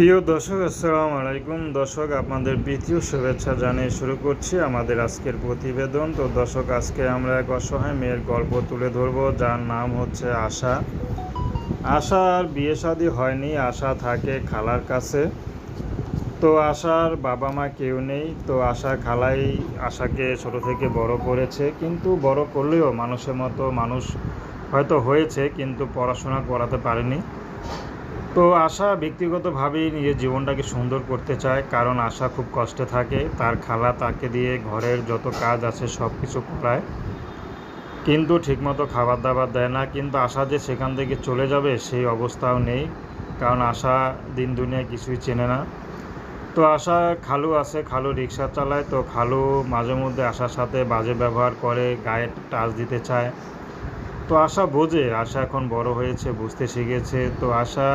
প্রিয় দর্শক, আসসালামু আলাইকুম। দর্শক, আপনাদের প্রীতীয় শুভেচ্ছা জানিয়ে শুরু করছি আমাদের আজকের প্রতিবেদন। তো দর্শক, আজকে আমরা এক অসহায় মেয়ের গল্প তুলে ধরবো, যার নাম হচ্ছে আশা। আশার বিয়ে শাদী হয়নি, আশা থাকে খালার কাছে। তো আশার বাবা মা কেউ নেই, তো আশা খালাই আশাকে ছোট থেকে বড় করেছে। কিন্তু বড় করলেও মানুষের মতো মানুষ হয়তো হয়েছে, কিন্তু পড়াশোনা করাতে পারেনি। তো আশা ব্যক্তিগতভাবেই নিজের জীবনটাকে সুন্দর করতে চায়, কারণ আশা খুব কষ্টে থাকে। তার খালা তাকে দিয়ে ঘরের যত কাজ আছে সব কিছু করায় কিন্তু ঠিকমতো খাবার দাবার দেয় না। কিন্তু আশা যে সেখান থেকে চলে যাবে সেই অবস্থাও নেই, কারণ আশা দিন দুনিয়ায় কিছুই চেনে না। তো আশা খালু আছে, খালু রিক্সা চালায়। তো খালু মাঝে মধ্যে আশার সাথে বাজে ব্যবহার করে, গায়ে টাচ দিতে চায়। তো আশা বোঝে, আশা এখন বড় হয়েছে, বুঝতে শিখেছে, তো আশা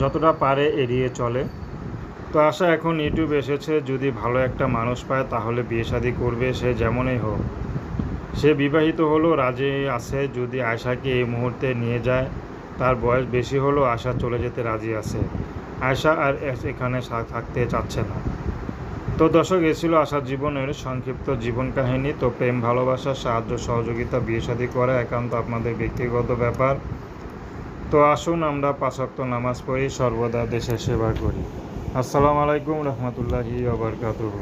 যতটা পারে এড়িয়ে চলে। তো আশা এখন ইউটিউব এসেছে, যদি ভালো একটা মানুষ পায় তাহলে বিয়ে শাদী করবে, সে যেমনই হোক। সে বিবাহিত হলো, রাজি আছে, যদি আয়শাকে এই মুহূর্তে নিয়ে যায়, তার বয়স বেশি হলো, আশা চলে যেতে রাজি আছে। আয়শা আর এখানে থাকতে চাচ্ছে না। তো দর্শক, এ ছিল আশার জীবনের সংক্ষিপ্ত জীবন কাহিনী। তো প্রেম, ভালোবাসা, সাহায্য, সহযোগিতা, বিয়ে শাদী করা একান্ত আপনাদের ব্যক্তিগত ব্যাপার। তো আসুন আমরা পাশাক্ত নামাজ পড়ি, সর্বদা দেশের সেবা করি। আসসালামু আলাইকুম রহমতুল্লাহি আবরকাতুহু